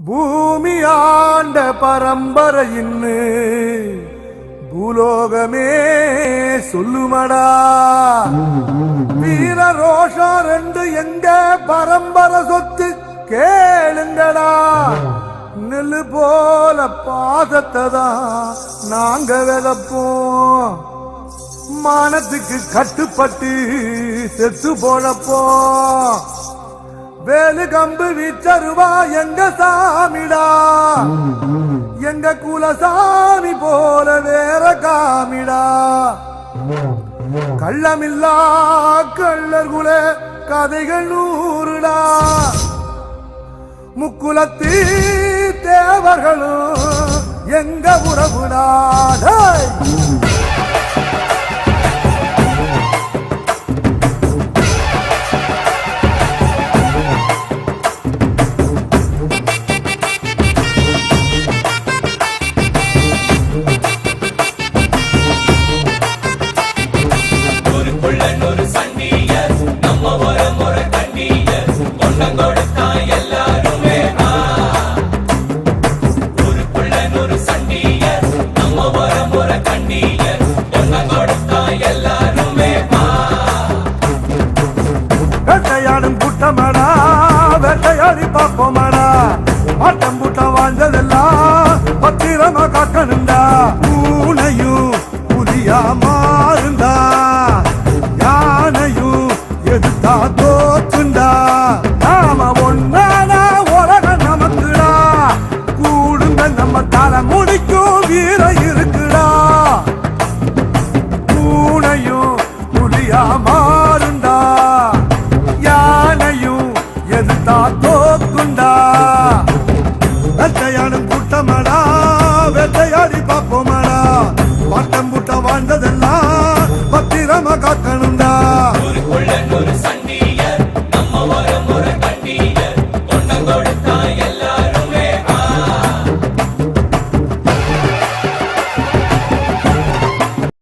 பூமி ஆண்ட பரம்பரையின்னு பூலோகமே சொல்லுமடா. வீர ரோஷம் ரெண்டு எங்க பரம்பரை சொத்து கேளுங்கடா. நெல்லு போல பாசத்தை தான் நாங்க விதப்போம். மானத்துக்கு கட்டுப்பட்டு செத்து போழப்போம் வேலு கம்பு விச்சருவா எங்க சாமிடா? எங்க குலசாமி போல வேற காமிடா? கள்ளமில்லா கள்ளர் குல கதைகள் நூறுடா. முக்குலத்தி தேவர்களும் எங்க உறவுடா? வேட்டையாடும் வேட்டையாடி பார்ப்போமாடா. ஆட்டம் பூட்ட வாழ்ந்ததெல்லாம் பத்திரமா காக்கணுண்டா பூனையும் புலியா மாறுந்தா யானையும் எதிர்த்தா தோத்துண்டா. போமாடா. பாட்டம் கூட்டம் வாழ்ந்தது